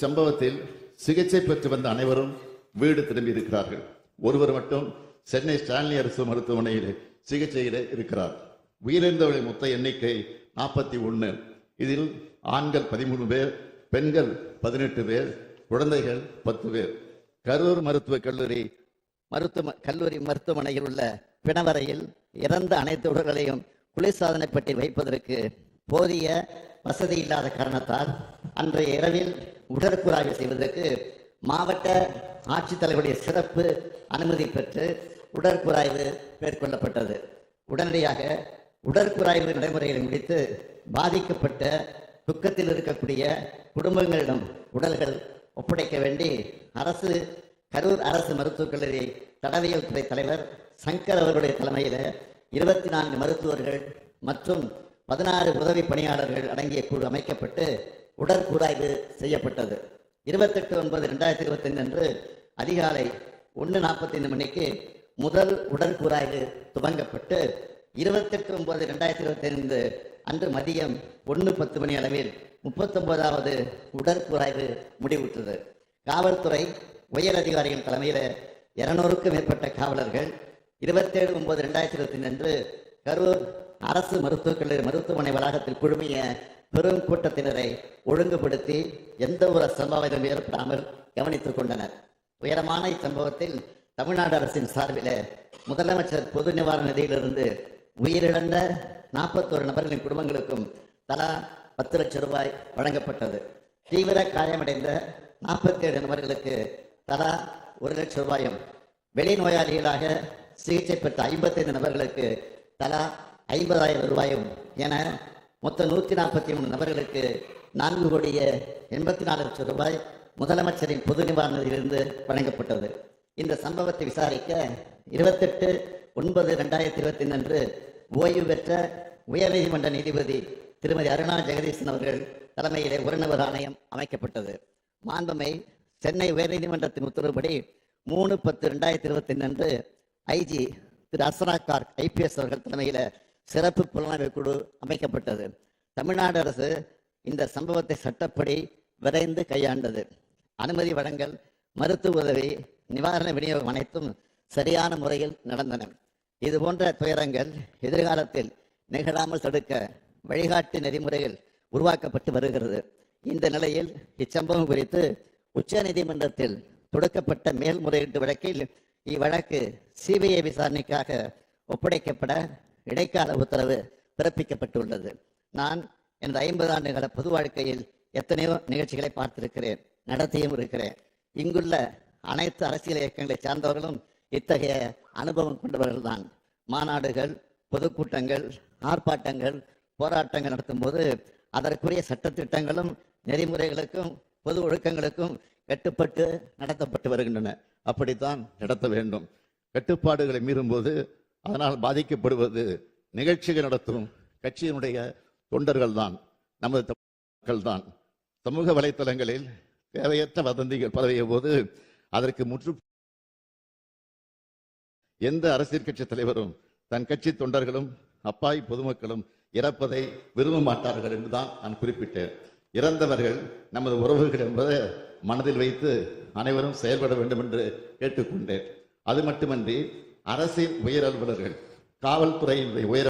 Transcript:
இச்சம்பவத்தில் சிகிச்சை பெற்று வந்த அனைவரும் வீடு திரும்பி இருக்கிறார்கள் ஒருவர் மட்டும் சென்னை ஸ்டான்லி அரசு மருத்துவமனையில் சிகிச்சையில் இருக்கிறார். உயிரிழந்தவர்களின் மொத்த எண்ணிக்கை நாற்பத்தி ஒன்று இதில் ஆண்கள் பதிமூணு பேர் பெண்கள் பதினெட்டு பேர் குழந்தைகள் பத்து பேர். கரூர் மருத்துவக் கல்லூரி மருத்துவ கல்லூரி மருத்துவமனையில் உள்ள பிணவரையில் இறந்த அனைத்து உடல்களையும் குளிர்சாதனை பெட்டி வைப்பதற்கு போதிய வசதி இல்லாத காரணத்தால் அன்றைய இரவில் உடற்கூறாய்வு செய்வதற்கு மாவட்ட ஆட்சித்தலைவருடைய சிறப்பு அனுமதி பெற்று உடற்கூறாய்வு மேற்கொள்ளப்பட்டது. உடனடியாக உடற்கூறாய்வு நடைமுறைகளை முடித்து பாதிக்கப்பட்ட துக்கத்தில் இருக்கக்கூடிய குடும்பங்களிடம் உடல்கள் ஒப்படைக்க வேண்டி அரசு கரூர் அரசு மருத்துவக் கல்லூரி தடவியல் துறை தலைவர் சங்கர் அவர்களுடைய தலைமையில் இருபத்தி நான்கு மருத்துவர்கள் மற்றும் பதினாறு உதவி பணியாளர்கள் அடங்கிய குழு அமைக்கப்பட்டு உடற்கூராய்வு செய்யப்பட்டது. இருபத்தெட்டு ஒன்பது ரெண்டாயிரத்தி இருபத்தைந்து அன்று அதிகாலை ஒன்று நாற்பத்தைந்து மணிக்கு முதல் உடற்கூராய்வு துவங்கப்பட்டு இருபத்தெட்டு ஒன்பது ரெண்டாயிரத்தி இருபத்தைந்து அன்று மதியம் ஒன்று பத்து மணி அளவில் முப்பத்தொன்பதாவது உடற்கூராய்வு முடிவுற்றது. காவல்துறை உயர் அதிகாரிகள் தலைமையில் இருநூறுக்கும் மேற்பட்ட காவலர்கள் இருபத்தேழு ஒன்பது ரெண்டாயிரத்தி இருபத்தி அன்று கரூர் அரசு மருத்துவக் கல்லூரி மருத்துவமனை வளாகத்தில் குழுமிய பெரும் கூட்டத்தினரை ஒழுங்குபடுத்தி எந்த ஒரு சம்பவம் ஏற்படாமல் கவனித்துக் கொண்டனர். உயரமான இச்சம்பவத்தில் தமிழ்நாடு அரசின் சார்பில் முதலமைச்சர் பொது நிவாரண நிதியிலிருந்து உயிரிழந்த நாற்பத்தோரு நபர்களின் குடும்பங்களுக்கும் தலா பத்து லட்சம் ரூபாய் வழங்கப்பட்டது. தீவிர காயமடைந்த நாற்பத்தி ஏழு நபர்களுக்கு தலா ஒரு லட்சம் ரூபாயும் வெளிநோயாளிகளாக சிகிச்சை பெற்ற ஐம்பத்தைந்து நபர்களுக்கு தலா ஐம்பதாயிரம் ரூபாயும் என மொத்தம் நூற்றி நாற்பத்தி மூணு நபர்களுக்கு நான்கு கோடியே எண்பத்தி நாலு லட்சம் ரூபாய் முதலமைச்சரின் பொது நிவாரணத்திலிருந்து வழங்கப்பட்டது. இந்த சம்பவத்தை விசாரிக்க இருபத்தெட்டு ஒன்பது ரெண்டாயிரத்தி இருபத்தி அன்று ஓய்வு பெற்ற உயர்நீதிமன்ற நீதிபதி திருமதி அருணா ஜெகதீசன் அவர்கள் தலைமையிலே உறநபர் ஆணையம் அமைக்கப்பட்டது. மாண்பமை சென்னை உயர்நீதிமன்றத்தின் உத்தரவுப்படி மூணு பத்து ரெண்டாயிரத்தி இருபத்தி அன்று ஐஜி திரு அசனா கார்க் ஐபிஎஸ் அவர்கள் தலைமையில் சிறப்பு புலனாய்வு குழு அமைக்கப்பட்டது. தமிழ்நாடு அரசு இந்த சம்பவத்தை சட்டப்படி விரைந்து கையாண்டது. அனுமதி வழங்கல் மருத்துவ உதவி நிவாரண விநியோகம் அனைத்தும் சரியான முறையில் நடந்தன. இது போன்ற துயரங்கள் எதிர்காலத்தில் நிகழாமல் தடுக்க வழிகாட்டு நெறிமுறைகள் உருவாக்கப்பட்டு வருகிறது. இந்த நிலையில் இச்சம்பவம் குறித்து உச்ச நீதிமன்றத்தில் தொடுக்கப்பட்ட மேல்முறையீட்டு வழக்கில் இவ்வழக்கு சிபிஐ விசாரணைக்காக ஒப்படைக்கப்பட இடைக்கால உத்தரவு பிறப்பிக்கப்பட்டுள்ளது. நான் எனது ஐம்பது ஆண்டுகால பொது வாழ்க்கையில் எத்தனையோ நிகழ்ச்சிகளை பார்த்திருக்கிறேன் நடத்தியும் இருக்கிறேன். இங்குள்ள அனைத்து அரசியல் இயக்கங்களை சார்ந்தவர்களும் இத்தகைய அனுபவம் கொண்டவர்கள்தான். மாநாடுகள் பொதுக்கூட்டங்கள் ஆர்ப்பாட்டங்கள் போராட்டங்கள் நடத்தும்போது அதற்குரிய சட்டத்திட்டங்களும் நெறிமுறைகளுக்கும் பொது ஒழுக்கங்களுக்கும் கட்டுப்பட்டு நடத்தப்பட்டு வருகின்றன. அப்படித்தான் நடத்த வேண்டும். கட்டுப்பாடுகளை மீறும்போது அதனால் பாதிக்கப்படுவது நிகழ்ச்சிகள் நடத்தும் கட்சியினுடைய தொண்டர்கள் தான் நமது மக்கள் தான் சமூக வலைத்தளங்களில் தேவையற்ற வதந்திகள் பரவிய போது அதற்கு முற்று எந்த அரசியல் கட்சி தலைவரும் தன் கட்சி தொண்டர்களும் அப்பாய் பொதுமக்களும் இறப்பதை விரும்ப மாட்டார்கள் என்றுதான் நான் குறிப்பிட்டேன். இறந்தவர்கள் நமது உறவுகள் என்பதை மனதில் வைத்து அனைவரும் செயல்பட வேண்டும் என்று கேட்டுக்கொண்டேன். அது மட்டுமன்றி அரசின் உயர் அலுவலர்கள் காவல்துறையினுடைய உயர்